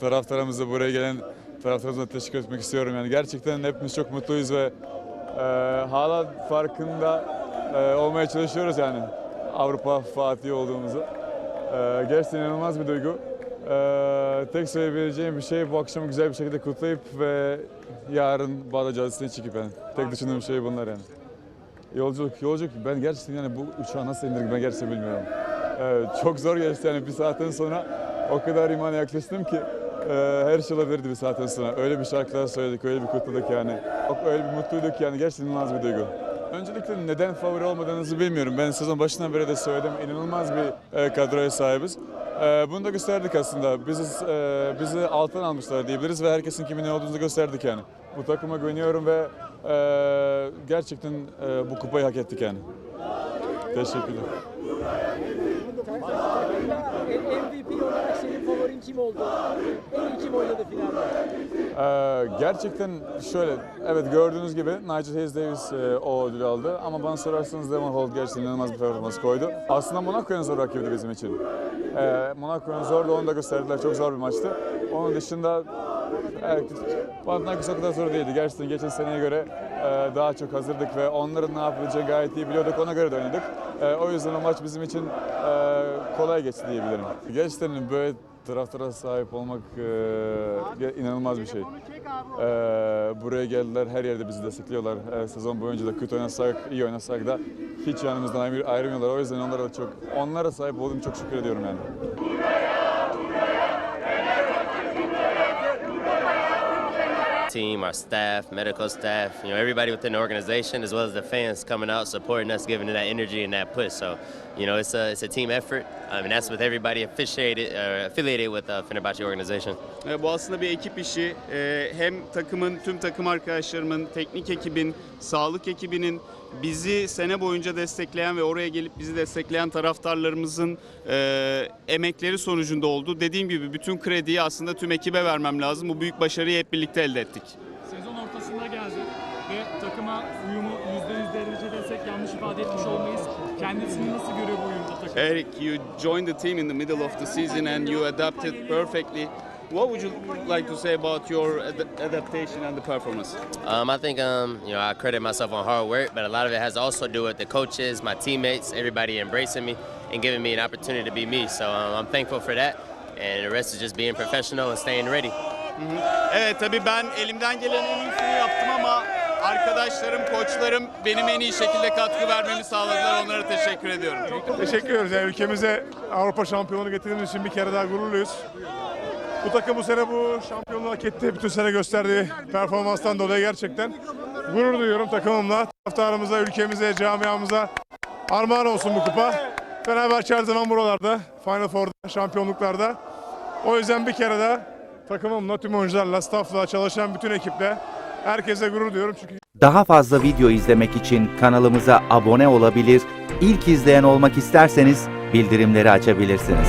taraftarımıza buraya gelen taraftarımıza teşekkür etmek istiyorum. Yani gerçekten hepimiz çok mutluyuz ve e, hala farkında e, olmaya çalışıyoruz yani Avrupa Fatih olduğumuzu. E, gerçekten inanılmaz bir duygu. E, tek söyleyebileceğim bir şey bu akşam güzel bir şekilde kutlayıp ve yarın Bağdat Caddesi'ne çıkıp yani. Tek düşündüğüm şey bunlar yani. Yolculuk, yolculuk. Ben gerçekten yani bu uçağı nasıl indirdik ben gerçekten bilmiyorum. Ee, çok zor geçti yani bir saatten sonra o kadar imana yaklaştım ki e, her şey olabilirdi bir saatten sonra. Öyle bir şarkılar söyledik, öyle bir kutladık yani. Öyle bir mutluyduk yani gerçekten inanılmaz bir duygu. Öncelikle neden favori olmadığınızı bilmiyorum. Ben sezon başından beri de söyledim. İnanılmaz bir e, kadroya sahibiz. E, bunu da gösterdik aslında. Bizi, e, bizi alttan almışlar diyebiliriz ve herkesin kimin ne olduğunu gösterdik yani. Bu takıma güveniyorum ve e, gerçekten e, bu kupayı hak ettik yani. Teşekkürler. Kim oldu? En iyi kim oynadı finalde? Ee, gerçekten şöyle, evet gördüğünüz gibi Nigel Hayes Davis e, o ödülü aldı ama bana sorarsanız Devon Holt gerçekten inanılmaz bir performans koydu. Aslında Monaco'nun zor rakibiydi bizim için. Ee, Monaco'nun zordu, onu da gösterdiler. Çok zor bir maçtı. Onun dışında evet, Panathinaikos o kadar zor değildi. Gerçekten geçen seneye göre e, daha çok hazırdık ve onların ne yapabileceğini gayet iyi biliyorduk. Ona göre de oynadık. E, o yüzden o maç bizim için e, kolay geçti diyebilirim. Gerçekten böyle taraftara sahip olmak e, inanılmaz bir şey. E, buraya geldiler, her yerde bizi destekliyorlar. E, sezon boyunca da kötü oynasak, iyi oynasak da hiç yanımızdan ayrı- ayrılmıyorlar. O yüzden onlara da çok, onlara sahip olduğum çok şükür ediyorum yani. Team, our staff, medical staff, you know, everybody within the organization, as well as the fans coming out, supporting us, giving it that energy and that push. So, you know, it's a it's a team effort. I mean, that's with everybody affiliated uh, affiliated with the Fenerbahce organization. E, Bu aslında bir ekip işi. E, Hem takımın, tüm takım arkadaşlarımın, teknik ekibin, sağlık ekibinin, bizi sene boyunca destekleyen ve oraya gelip bizi destekleyen taraftarlarımızın e, emekleri sonucunda oldu. Dediğim gibi bütün krediyi aslında tüm ekibe vermem lazım. Bu büyük başarıyı hep birlikte elde ettik. Uyumu %100 derece desek yanlış ifade etmiş olmayız. Kendisini nasıl görüyor bu uyumda takım? Eric, you joined the team in the middle of the season and you adapted perfectly. What would you like to say about your ad- adaptation and the performance? Um, I think um, you know I credit myself on hard work, but a lot of it has also to do with the coaches, my teammates, everybody embracing me and giving me an opportunity to be me. So um, I'm thankful for that, and the rest is just being professional and staying ready. Evet tabii ben elimden gelen en iyisini yaptım ama arkadaşlarım, koçlarım benim en iyi şekilde katkı vermemi sağladılar. Onlara teşekkür ediyorum. Teşekkür ediyoruz. Yani ülkemize Avrupa şampiyonu getirdiğimiz için bir kere daha gururluyuz. Bu takım bu sene bu şampiyonluğu hak etti. Bütün sene gösterdiği performanstan dolayı gerçekten gurur duyuyorum takımımla. Taraftarımıza, ülkemize, camiamıza armağan olsun bu kupa. Fenerbahçe her zaman buralarda. Final Four'da, şampiyonluklarda. O yüzden bir kere daha takımımla, tüm oyuncularla, staffla, çalışan bütün ekiple herkese gurur duyuyorum. Çünkü Daha fazla video izlemek için kanalımıza abone olabilir, ilk izleyen olmak isterseniz bildirimleri açabilirsiniz.